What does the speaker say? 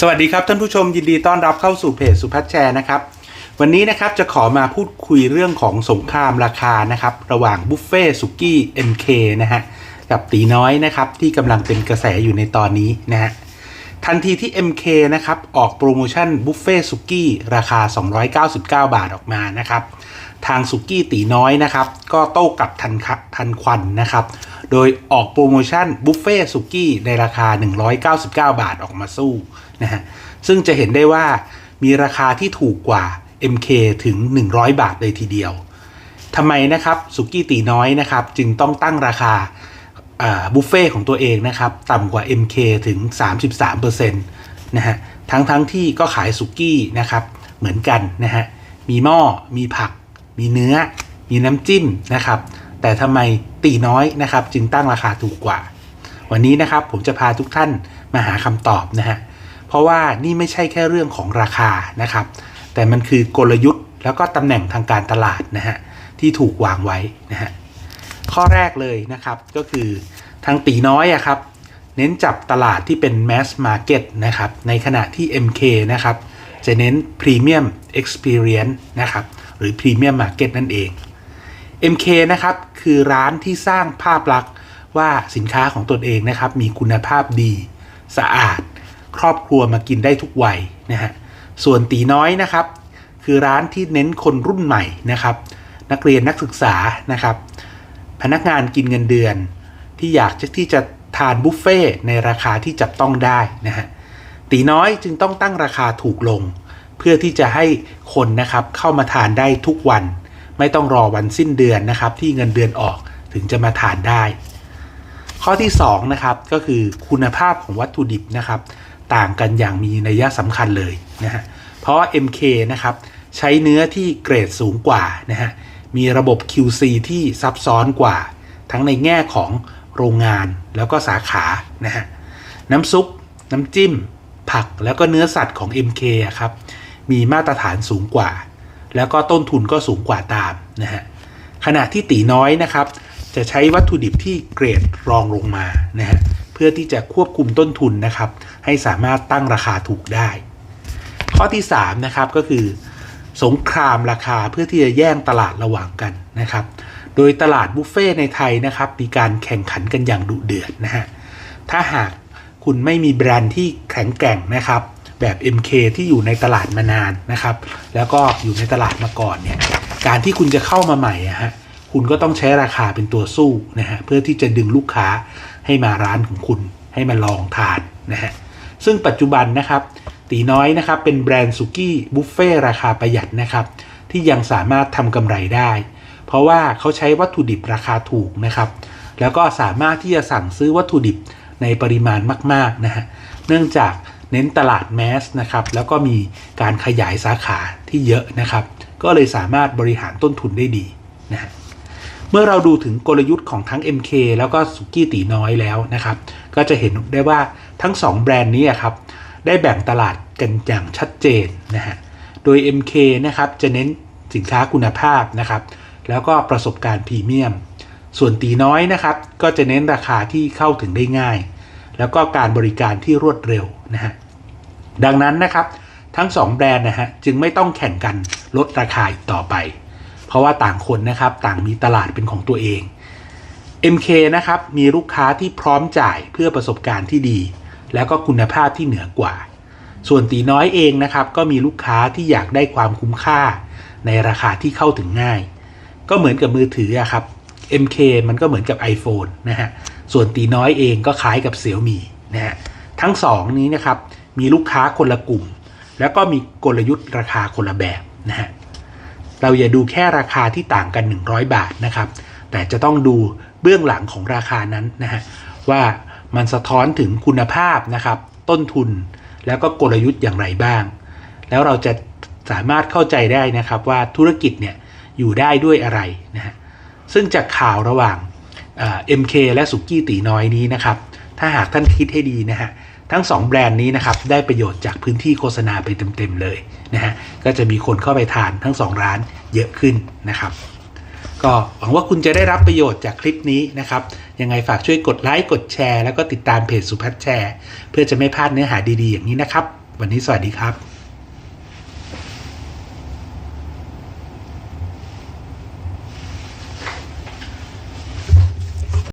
สวัสดีครับท่านผู้ชมยินดีต้อนรับเข้าสู่เพจสุพัฒน์แชร์นะครับ วันนี้นะครับจะขอมาพูดคุยเรื่องของสงครามราคานะครับ ระหว่างบุฟเฟ่สุกี้ MK นะฮะกับตีน้อยนะครับที่กำลังเป็นกระแสอยู่ในตอนนี้นะฮะ ทันทีที่ MK นะครับ ออกโปรโมชั่นบุฟเฟ่สุกี้ราคา 299 บาทออกมานะครับ ทางสุกี้ตีน้อยนะครับ ก็โต้กลับทันคทันควันนะครับ โดยออกโปรโมชั่นบุฟเฟ่สุกี้ในราคา 199 บาทออกมาสู้นะฮะ ซึ่งจะเห็นได้ว่ามีราคาที่ถูกกว่า MK ถึง 100 บาทเลยทีเดียวทำไมนะครับสุกี้ตีน้อยนะครับ จึงต้องตั้งราคา บุฟเฟ่ของตัวเองนะครับ ต่ำกว่า MK ถึง 33%นะฮะทั้งทั้งที่ก็ขายสุกี้นะครับ เหมือนกันนะฮะมีหม้อมีผัก มีเนื้อ มีน้ำจิ้มนะครับ แต่ทำไมตีน้อยนะครับ จึงตั้งราคาถูกกว่า วันนี้นะครับผมจะพาทุกท่านมาหาคำตอบนะฮะเพราะว่านี่ไม่ใช่แค่เรื่องของราคานะครับ แต่มันคือกลยุทธ์แล้วก็ตำแหน่งทางการตลาดนะฮะที่ถูกวางไว้นะฮะ ข้อแรกเลยนะครับ ก็คือทางตีน้อยอะครับ เน้นจับตลาดที่เป็น mass market นะครับ ในขณะที่ MK นะครับ จะเน้น premium experience นะครับ หรือ premium market นั่นเอง MK นะครับ คือร้านที่สร้างภาพลักษณ์ว่าสินค้าของตนเองนะครับ มีคุณภาพดี สะอาด ครอบครัวมากินได้ทุกวัยนะฮะส่วนตีน้อยนะครับ คือร้านที่เน้นคนรุ่นใหม่นะครับ นักเรียนนักศึกษานะครับ นักงานกินเงินเดือน ที่อยากจะที่จะทานบุฟเฟ่ในราคาที่จับต้องได้นะฮะตีน้อยจึงต้องตั้งราคาถูกลง เพื่อที่จะให้คนนะครับเข้ามาทานได้ทุกวัน ไม่ต้องรอวันสิ้นเดือนนะครับ ที่เงินเดือนออกถึงจะมาทานได้ ข้อที่2นะครับก็คือคุณภาพของวัตถุดิบนะครับ ต่างกันอย่างมีนัยสำคัญเลยนะฮะเพราะว่า MK นะครับใช้เนื้อที่เกรดสูงกว่านะฮะ มีระบบ QC ที่ซับซ้อนกว่า ทั้งในแง่ของโรงงานแล้วก็สาขานะฮะน้ำซุป น้ำจิ้ม ผักแล้วก็เนื้อสัตว์ของ MK ครับ มีมาตรฐานสูงกว่า แล้วก็ต้นทุนก็สูงกว่าตามนะฮะขณะที่ตีน้อยนะครับ จะใช้วัตถุดิบที่เกรดรองลงมานะฮะเพื่อที่จะควบคุมต้นทุนนะครับ ให้สามารถตั้งราคาถูกได้ ข้อที่3นะครับก็คือ สงครามราคาเพื่อที่จะแย่งตลาดระหว่างกันนะครับ โดยตลาดบุฟเฟ่ในไทยนะครับ มีการแข่งขันกันอย่างดุเดือดนะฮะ ถ้าหากคุณไม่มีแบรนด์ที่แข็งแกร่งนะครับ แบบ MK ที่อยู่ในตลาดมานานนะครับ แล้วก็อยู่ในตลาดมาก่อนเนี่ย การที่คุณจะเข้ามาใหม่อะฮะ คุณก็ต้องใช้ราคาเป็นตัวสู้นะฮะ เพื่อที่จะดึงลูกค้าให้มาร้านของคุณ ให้มาลองทานนะฮะ ซึ่งปัจจุบันนะครับ ตีน้อยนะครับเป็นแบรนด์สุกี้บุฟเฟ่ราคาประหยัดนะครับที่ยังสามารถทำกำไรได้ เพราะว่าเขาใช้วัตถุดิบราคาถูกนะครับ แล้วก็สามารถที่จะสั่งซื้อวัตถุดิบในปริมาณมากๆนะฮะเนื่องจากเน้นตลาดแมสนะครับแล้วก็มีการขยายสาขาที่เยอะนะครับ ก็เลยสามารถบริหารต้นทุนได้ดีนะฮะเมื่อเราดูถึงกลยุทธ์ของทั้ง MK แล้วก็สุกี้ตีน้อยแล้วนะครับ ก็จะเห็นได้ว่าทั้ง 2 แบรนด์นี้ครับ ได้แบ่งตลาดกันอย่างชัดเจนนะฮะ โดย MK นะครับจะเน้นสินค้าคุณภาพนะครับ แล้วก็ประสบการณ์พรีเมียม ส่วนตีน้อยนะครับ ก็จะเน้นราคาที่เข้าถึงได้ง่าย แล้วก็การบริการที่รวดเร็วนะฮะ ดังนั้นนะครับทั้ง 2 แบรนด์นะฮะจึงไม่ต้องแข่งกันลดราคาอีกต่อไป เพราะว่าต่างคนนะครับต่างมีตลาดเป็นของตัวเอง MK นะครับมีลูกค้าที่พร้อมจ่ายเพื่อประสบการณ์ที่ดี แล้วก็คุณภาพที่เหนือกว่า ส่วนตีน้อยเองนะครับก็มีลูกค้าที่อยากได้ความคุ้มค่า ในราคาที่เข้าถึงง่าย ก็เหมือนกับมือถืออะครับ MK มันก็เหมือนกับ iPhone นะฮะส่วนตีน้อยเองก็คล้ายกับ Xiaomi นะฮะทั้งสองนี้นะครับมีลูกค้าคนละกลุ่ม แล้วก็มีกลยุทธ์ราคาคนละแบบนะฮะเราอย่าดูแค่ราคาที่ต่างกัน 100 บาทนะครับ แต่จะต้องดูเบื้องหลังของราคานั้นนะฮะว่า มันสะท้อนถึงคุณภาพนะครับ ต้นทุนแล้วก็กลยุทธ์อย่างไรบ้าง แล้วเราจะสามารถเข้าใจได้นะครับว่าธุรกิจเนี่ยอยู่ได้ด้วยอะไรนะฮะซึ่งจากข่าวระหว่างเอ็มเคและสุกี้ตีน้อยนี้นะครับ ถ้าหากท่านคิดให้ดีนะฮะทั้ง 2 แบรนด์นี้นะครับได้ประโยชน์จากพื้นที่โฆษณาไปเต็มๆเลยนะฮะก็จะมีคนเข้าไปทานทั้ง 2 ร้านเยอะขึ้นนะครับ ก็หวังว่าคุณจะได้รับประโยชน์จากคลิปนี้นะครับ ยังไงฝากช่วยกดไลค์กดแชร์ แล้วก็ติดตามเพจสุพัฒน์แชร์ เพื่อจะไม่พลาดเนื้อหาดีๆ อย่างนี้นะครับ วันนี้สวัสดีครับ